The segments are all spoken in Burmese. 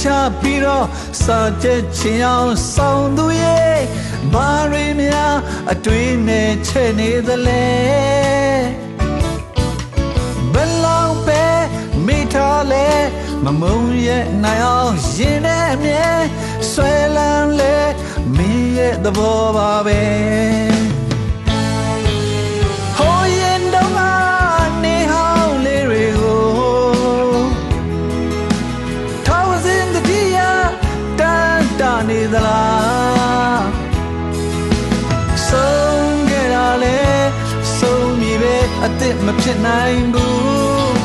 ချပြီးတော့စာကျက်ချင်အောင်ဆောင်သူရဲ့ဘာရီများအတွေ့နဲ့ချဲ့နေသလဲဘယ်လောက်ပဲမိထားလဲမမုံရဲ့နိုင်အောင်ရင်နဲ့အမြဲဆွဲလန်းလဲမင်းရဲ့သဘောပါပဲ အစ်စ်မဖြစ်နိုင်ဘူး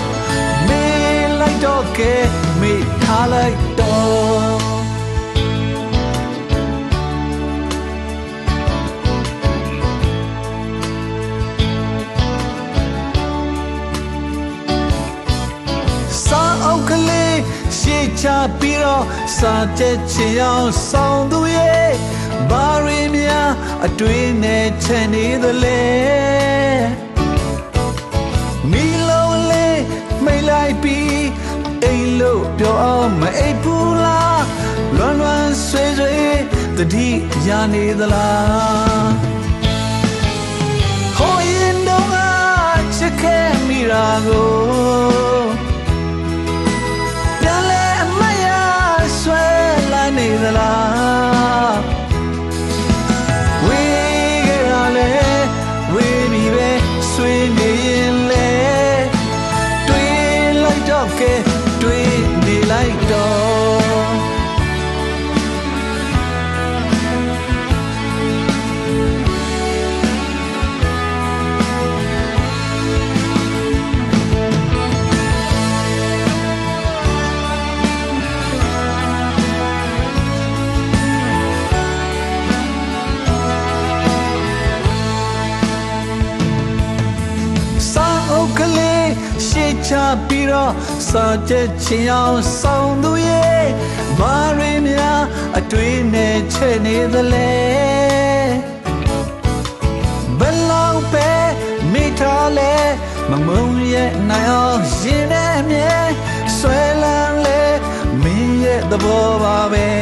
မေးလိုက်တော့ကဲမေးထားလိုက်တော့စာအုပ်ကလေးရှေ့ချပြီးတော့စာကျက်ချင်အောင်ဆောင်သူရဲ့ဘာရီများအတွေ့နဲ့ချန်နေသလဲ မိတ်လိုက်ပြီးအိမ်လို့ပြောအောင်မအိပ်ဘူးလားလွန်လွန်ဆွေဆွေတတိရနေသလားဟိုရင်တော့ကချစ်ခဲ့မိတာကို စာအုပ်ကလေးရှေ့ချပြီးတော့စာကျက်ချင်အောင်ဆောင်သူရဲ့ဘာရီများအတွေ့နဲ့ချဲ့နေသလဲဘယ်လောက်ပဲမိထားလဲမမုံရဲ့နိုင်အောင်ရင်နဲ့အမြဲဆွဲလန်းလဲမင်းရဲ့သဘောပါပဲ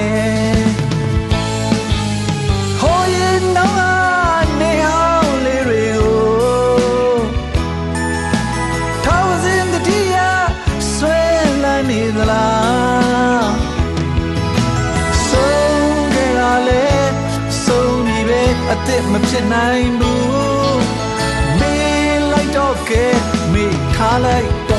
န်းနေသလားဆုံးခဲ့ရလေဆုံးပြီပဲအစ်စ်မဖြစ်နိုင်ဘူးမေးလိုက်တော့ကဲမေးထားလိုက်